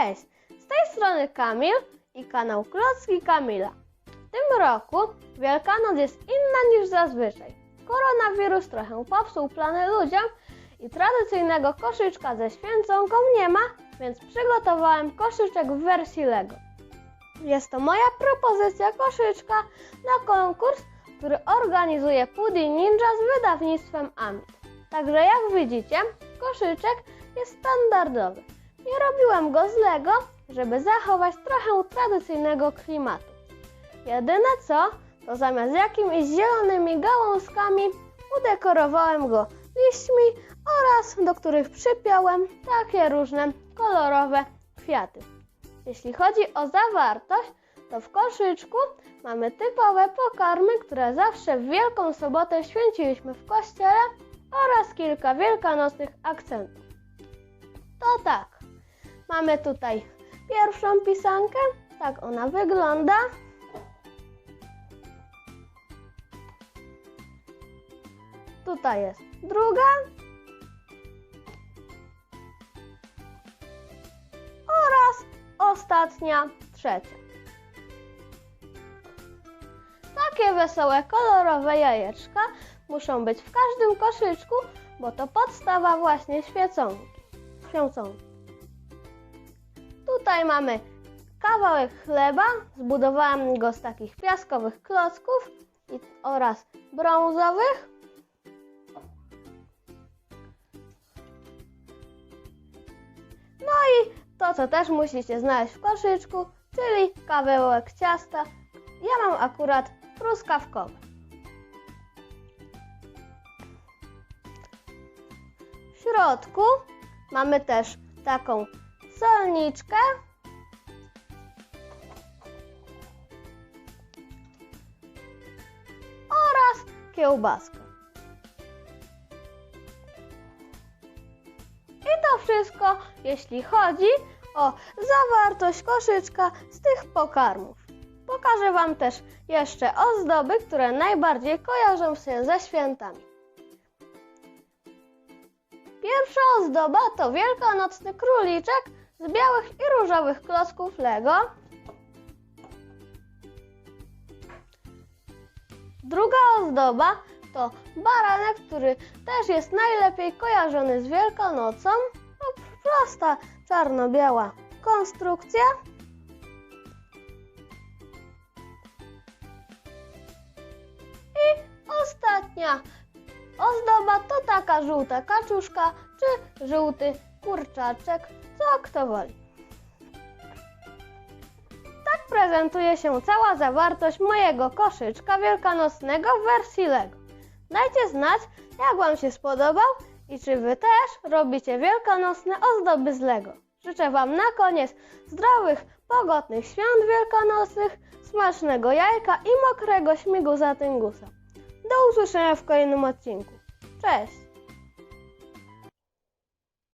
Cześć! Z tej strony Kamil i kanał Klocki Kamila. W tym roku Wielkanoc jest inna niż zazwyczaj. Koronawirus trochę popsuł plany ludziom i tradycyjnego koszyczka ze święconką nie ma, więc przygotowałem koszyczek w wersji Lego. Jest to moja propozycja koszyczka na konkurs, który organizuje Pudding Ninja z wydawnictwem Amit. Także jak widzicie, koszyczek jest standardowy. Nie robiłem go z Lego, żeby zachować trochę tradycyjnego klimatu. Jedyne co, to zamiast jakimiś zielonymi gałązkami udekorowałem go liśćmi oraz do których przypiąłem takie różne kolorowe kwiaty. Jeśli chodzi o zawartość, to w koszyczku mamy typowe pokarmy, które zawsze w Wielką Sobotę święciliśmy w kościele oraz kilka wielkanocnych akcentów. To tak, mamy tutaj pierwszą pisankę, tak ona wygląda. Tutaj jest druga. Oraz ostatnia, trzecia. Takie wesołe, kolorowe jajeczka muszą być w każdym koszyczku, bo to podstawa właśnie świeconki. Święconki. Tutaj mamy kawałek chleba. Zbudowałam go z takich piaskowych klocków i, oraz brązowych. No i to, co też musicie znaleźć w koszyczku, czyli kawałek ciasta. Ja mam akurat truskawkowe. W środku mamy też taką solniczkę. Oraz kiełbaskę. I to wszystko, jeśli chodzi o zawartość koszyczka z tych pokarmów. Pokażę Wam też jeszcze ozdoby, które najbardziej kojarzą się ze świętami. Pierwsza ozdoba to wielkanocny króliczek z białych i różowych klocków Lego. Druga ozdoba to baranek, który też jest najlepiej kojarzony z Wielkanocą. No, prosta czarno-biała konstrukcja. I ostatnia ozdoba to taka żółta kaczuszka czy żółty kurczaczek, co kto woli. Tak prezentuje się cała zawartość mojego koszyczka wielkanocnego w wersji Lego. Dajcie znać, jak Wam się spodobał i czy Wy też robicie wielkanocne ozdoby z Lego. Życzę Wam na koniec zdrowych, pogodnych świąt wielkanocnych, smacznego jajka i mokrego śmigu za tyngusa. Do usłyszenia w kolejnym odcinku. Cześć!